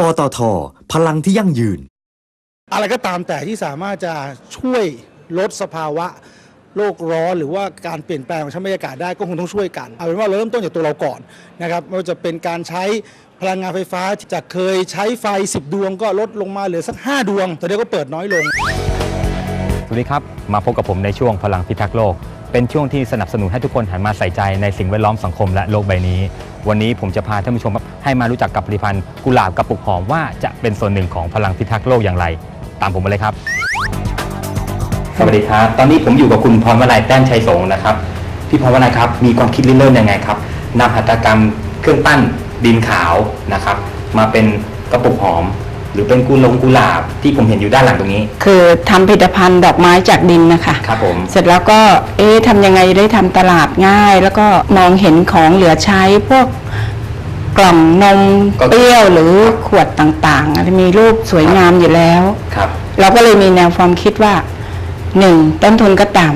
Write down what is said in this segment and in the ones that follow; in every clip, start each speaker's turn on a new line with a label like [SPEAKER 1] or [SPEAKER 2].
[SPEAKER 1] ปตท พลังที่ยั่งยืน
[SPEAKER 2] อะไรก็ตามแต่ที่สามารถจะช่วยลดสภาวะโลกร้อนหรือว่าการเปลี่ยนแปลงของชั้นบรรยากาศได้ก็คงต้องช่วยกันเอาเป็นว่าเราเริ่มต้นจากตัวเราก่อนนะครับไม่ว่าจะเป็นการใช้พลังงานไฟฟ้าจากเคยใช้ไฟ 10 ดวงก็ลดลงมาเหลือสัก 5 ดวงตอนนี้ก็เปิดน้อยลง
[SPEAKER 3] สวัสดีครับ มาพบกับผมในช่วงพลังพิทักษ์โลก เป็นช่วงที่สนับสนุนให้ทุกคนหันมาใส่ใจในสิ่งแวดล้อมสังคมและโลกใบนี้ วันนี้ผมจะพาท่านผู้ชมให้มารู้จักกับผลิตภัณฑ์กุหลาบกระปุกหอมว่าจะเป็นส่วนหนึ่งของพลังพิทักษ์โลกอย่างไร ตามผมมาเลยครับ สวัสดีครับ ตอนนี้ผมอยู่กับคุณพรวลัยแต้มชัยสงนะครับ พี่พรวลัยครับ มีความคิดริเริ่มยังไงครับนำหัตถกรรมเครื่องปั้นดินขาวนะครับ มาเป็นกระปุกหอม หรือเป็นกุหลงกุหลาบที่ผมเห็นอยู่ด้านหลังตรงนี้
[SPEAKER 4] คือทำผลิตภัณฑ์ดอกไม้จากดินนะคะ
[SPEAKER 3] ครับผม
[SPEAKER 4] เสร็จแล้วก็เอ๊ะทำยังไงได้ทำตลาดง่าย แล้วก็มองเห็นของเหลือใช้พวกกล่องนม
[SPEAKER 3] ก็
[SPEAKER 4] เปรี้ยวหรือขวดต่างๆอะมีรูปสวยงามอยู่แล้ว
[SPEAKER 3] ครับ
[SPEAKER 4] เราก็เลยมีแนวความคิดว่าหนึ่งต้นทุนก็ต่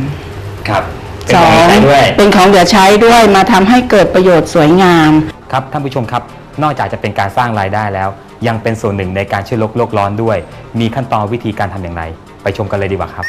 [SPEAKER 3] ครับำเป็น
[SPEAKER 4] ส
[SPEAKER 3] ข
[SPEAKER 4] อ
[SPEAKER 3] อง
[SPEAKER 4] ง
[SPEAKER 3] ใช้ด้วย
[SPEAKER 4] เป็นของเหลือใช้ด้วยมาทำให้เกิดประโยชน์สวยงาม
[SPEAKER 3] ครับท่านผู้ชมครับ นอกจากจะเป็นการสร้างรายได้แล้ว ยังเป็นส่วนหนึ่งในการช่วยลดโลกร้อนด้วย มีขั้นตอนวิธีการทำอย่างไร ไปชมกันเลยดีกว่าครับ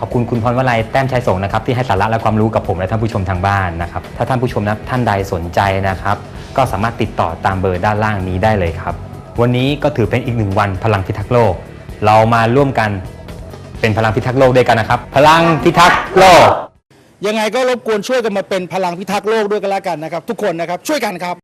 [SPEAKER 3] ขอบคุณคุณพรวลัยแต้มชัยสงฆ์นะครับที่ให้สาระและความรู้กับผมและท่านผู้ชมทางบ้านนะครับ ถ้าท่านผู้ชมนะท่านใดสนใจนะครับ ก็สามารถติดต่อตามเบอร์ด้านล่างนี้ได้เลยครับ วันนี้ก็ถือเป็นอีกหนึ่งวันพลังพิทักษ์โลก เรามาร่วมกันเป็นพลังพิทักษ์โลกด้วยกันนะครับ พลังพิทักษ์โลก
[SPEAKER 2] ยังไงก็รบกวนช่วยกันมาเป็นพลังพิทักษ์โลกด้วยกันแล้วกันนะครับ ทุกคนนะครับช่วยกันครับ